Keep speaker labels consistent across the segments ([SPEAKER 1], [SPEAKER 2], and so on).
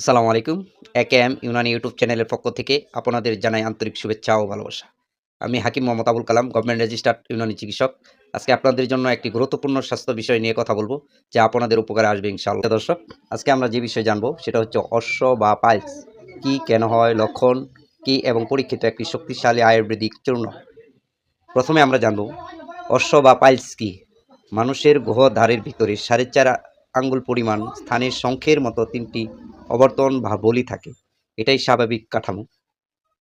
[SPEAKER 1] আসসালামু আলাইকুম। একে এম ইউনানি ইউটিউব চ্যানেলের পক্ষ থেকে আপনাদের জানাই আন্তরিক শুভেচ্ছা ও ভালোবাসা। আমি হাকিম মোহাম্মদ আবুল কালাম গভর্নমেন্ট রেজিস্টার্ড ইউনানি চিকিৎসক। আজকে আপনাদের জন্য একটি গুরুত্বপূর্ণ স্বাস্থ্য বিষয় নিয়ে কথা বলব, যা আপনাদের উপকারে আসবে ইনশাআল্লাহ। দর্শক, আজকে আমরা যে বিষয়ে জানব, সেটা হচ্ছে অশ্ব বা পাইলস। কি, কেন হয়, লক্ষণ, কি এবং পরীক্ষিত একটি শক্তিশালী আয়ুর্বেদিক চূর্ণ? প্রথমে আমরা জানব, অশ্ব বা পাইলস কি? মানুষের গ্রহধারের ভিতরে সাড়ে চার আঙ্গুল পরিমাণ স্থানের শঙ্খের মতো তিনটি অবর্তন বা বলি থাকে। এটাই স্বাভাবিক কাঠামো।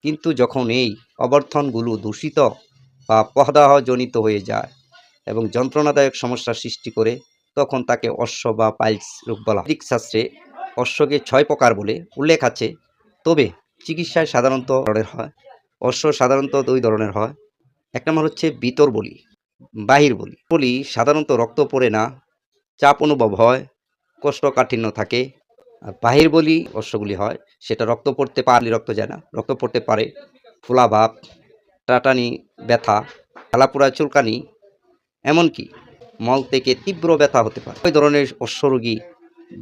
[SPEAKER 1] কিন্তু যখন এই অবর্তনগুলো দূষিত বা প্রদাহজনিত হয়ে যায় এবং যন্ত্রণাদায়ক সমস্যার সৃষ্টি করে, তখন তাকে অশ্ব বা পাইলস রোগ বলা হয়। শাস্ত্রে অশ্বকে ছয় প্রকার বলে উল্লেখ আছে। তবে চিকিৎসায় সাধারণত ধরনের হয়। অশ্ব সাধারণত দুই ধরনের হয়। এক নম্বর হচ্ছে বিতর বলি, বাহির বলি। বলি সাধারণত রক্ত পড়ে না, চাপ অনুভব হয়, কোষ্ঠকাঠিন্য থাকে আর বাহির বলি অশ্বগুলি হয়। সেটা রক্ত পড়তে পারলে রক্ত যায় না। রক্ত পড়তে পারে ফোলাভাব টাটানি, ব্যথা, কালাপুরা, চুলকানি, এমনকি মল থেকে তীব্র ব্যথা হতে পারে। ওই ধরনের অশ্বরোগী,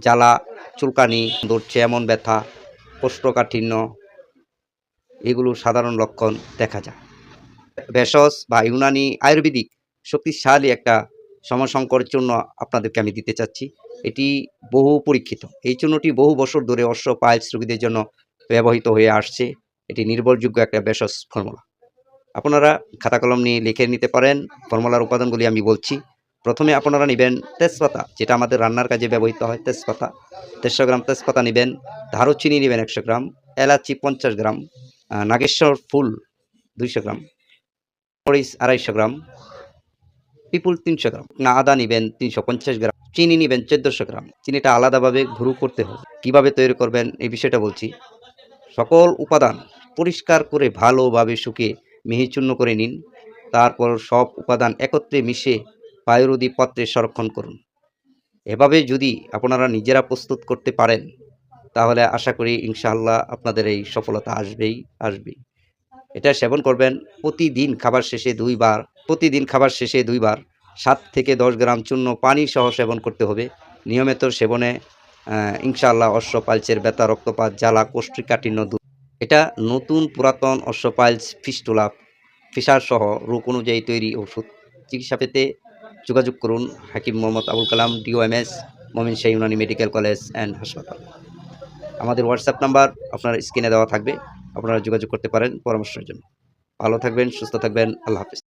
[SPEAKER 1] জ্বালা, চুলকানি, ধরছে এমন ব্যথা, কোষ্ঠকাঠিন্য, এগুলো সাধারণ লক্ষণ দেখা যায়। ভেষজ বা ইউনানি আয়ুর্বেদিক শক্তিশালী একটা সমসংকর চূর্ণ আপনাদেরকে আমি দিতে চাচ্ছি। এটি বহু পরীক্ষিত। এই চূর্ণটি বহু বছর ধরে অশ্ব পাইলস রোগীদের জন্য ব্যবহৃত হয়ে আসছে। এটি নির্ভরযোগ্য একটা ভেষজ ফর্মুলা। আপনারা খাতা কলম নিয়ে লিখে নিতে পারেন। ফর্মুলার উপাদানগুলি আমি বলছি। প্রথমে আপনারা নেবেন তেজপাতা, যেটা আমাদের রান্নার কাজে ব্যবহৃত হয়, তেজপাতা। দেড়শো গ্রাম তেজপাতা নেবেন। দারুচিনি নেবেন একশো গ্রাম। এলাচি পঞ্চাশ গ্রাম। নাগেশ্বর ফুল দুইশো গ্রাম। মরিচ আড়াইশো গ্রাম। পিপুল তিনশো গ্রাম। না, আদা নেবেন তিনশো পঞ্চাশ গ্রাম। চিনি নেবেন চোদ্দোশো গ্রাম। চিনিটা আলাদাভাবে গুঁড়ো করতে হবে। কীভাবে তৈরি করবেন এই বিষয়টা বলছি। সকল উপাদান পরিষ্কার করে ভালোভাবে শুকিয়ে মিহি চূর্ণ করে নিন। তারপর সব উপাদান একত্রে মিশে বায়ুরোধী পাত্রে সংরক্ষণ করুন। এভাবে যদি আপনারা নিজেরা প্রস্তুত করতে পারেন, তাহলে আশা করি ইনশাআল্লাহ আপনাদের এই সফলতা আসবেই আসবেই। এটা সেবন করবেন। প্রতিদিন খাবার শেষে দুইবার, প্রতিদিন খাবার শেষে দুইবার সাত থেকে দশ গ্রাম চূর্ণ পানি সহ সেবন করতে হবে। নিয়মিত সেবনে ইনশাআল্লাহ অশ্বপালচের ব্যথা, রক্তপাত, জ্বালা, কোষ্ঠীকাঠিন্য দূর। এটা নতুন পুরাতন অশ্বপাইলস ফিস্টুলা, ফিসার সহ রোগ অনুযায়ী তৈরি ওষুধ। চিকিৎসা পেতে যোগাযোগ করুন হাকিম Mohammad Abul Kalam, DOMS, Momin Shah Unani medical college and হাসপাতাল। আমাদের হোয়াটসঅ্যাপ নাম্বার আপনার স্ক্রিনে দেওয়া থাকবে, আপনারা যোগাযোগ করতে পারেন পরামর্শের জন্য। ভালো থাকবেন, সুস্থ থাকবেন, আল্লাহ হাফিজ।